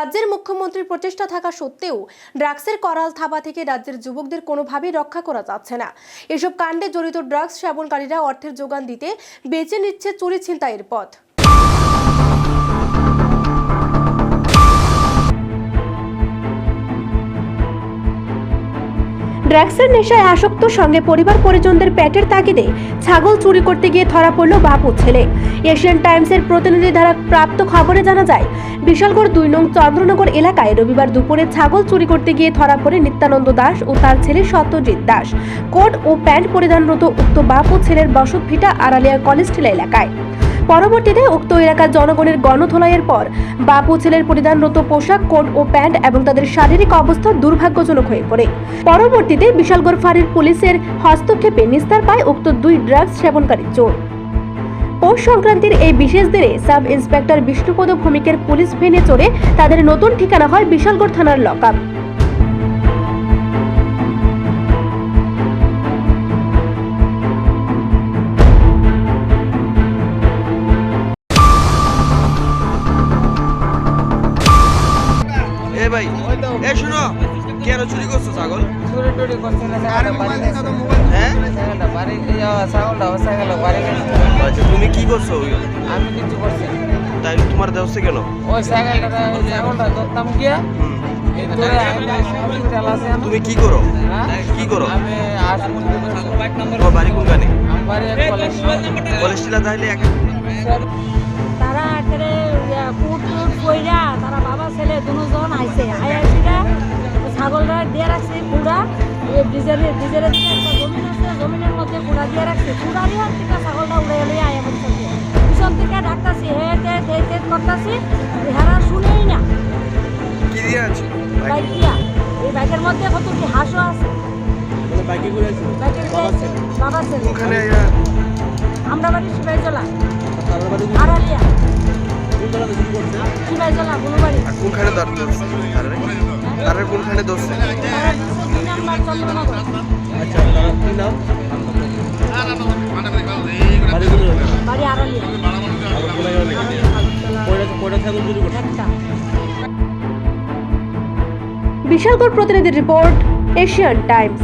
রাজ্যের মুখ্যমন্ত্রীর প্রচেষ্টা থাকা সত্ত্বেও ড্রাগসের করাল থাবা থেকে রাজ্যের যুবকদের কোনোভাবেই রক্ষা করা যাচ্ছে না। এসব কাণ্ডে জড়িত ড্রাগস সেবনকারীরা অর্থের যোগান দিতে বেছে নিচ্ছে চুরি ছিনতাইয়ের পথ। ড্রাগসের নেশায় আসক্ত সঙ্গে পরিবার পরিজনদের পেটের তাগিদে ছাগল চুরি করতে গিয়ে ধরা পড়ল বাপু ছেলে। এশিয়ান টাইমসের প্রতিনিধি দ্বারা প্রাপ্ত খবরে জানা যায়, বিশালগড় দুই নং চন্দ্রনগর এলাকায় রবিবার দুপুরে ছাগল চুরি করতে গিয়ে ধরা পড়ে নিত্যানন্দ দাস ও তার ছেলে সত্যজিৎ দাস। কোট ও প্যান্ট পরিধানরত উক্ত বাপু ছেলের বসত ভিটা আড়ালিয়া কলেজ এলাকায়। পরবর্তীতে উক্ত এলাকার জনগণের গণধোলাইয়ের পর বাপু ছেলের পরিধানরত পোশাক, কোট ও প্যান্ট এবং তাদের শারীরিক অবস্থা দুর্ভাগ্যজনক হয়ে পড়ে। পরবর্তীতে বিশালগড় ফাঁড়ির পুলিশের হস্তক্ষেপে নিস্তার পায় উক্ত দুই ড্রাগস সেবনকারী চোর। পৌষ সংক্রান্তির এই বিশেষ দিনে সাব ইন্সপেক্টর বিষ্ণুপদ ভৌমিকের পুলিশ ভেনে চড়ে তাদের নতুন ঠিকানা হয় বিশালগড় থানার লকআপ। ভাই। এ শুনো কেন চুরি করছ ছাগল? চুরি টুরি করছে না বাড়ি হ্যাঁ? ছাগলটা ছাগল বাড়ি আচ্ছা তুমি কি করছ? আমি কিছু করছি তাই তোমার দেওয়া কেন? ওই ছাগলটা ছাগলটা ধরতাম গিয়া। তুমি কি করো? কি করো? আমি তোমার বাড়ি কোনখানে? কলেজ টিলা তাহলে এক তারা কুট কইরা তারা বাবা ছেলে দুজন আইছে আইসিরা ছাগলটা দিয়ে রাখছে কুড়া ডিজেলে ডিজেলে দিকে একটা জমিন আছে জমিনের মধ্যে কুড়া দিয়ে রাখছে কুড়া দিয়ে থেকে ছাগলটা উড়ে আয়া পিছন থেকে ডাকতাছি হে তে তে তে করতাছি হেরা শুনেই না। কি দিয়ে আছে? বাইক দিয়া। এই বাইকের মধ্যে কত কি হাঁসও আছে। বাইকের বাবা ছেলে। ওখানে আমরা বাড়ি শিবাইজলা আড়ালিয়া। কোনখানে দর তারে তারে কোনখানে বিশালগড় প্রতিনিধির রিপোর্ট এশিয়ান টাইমস।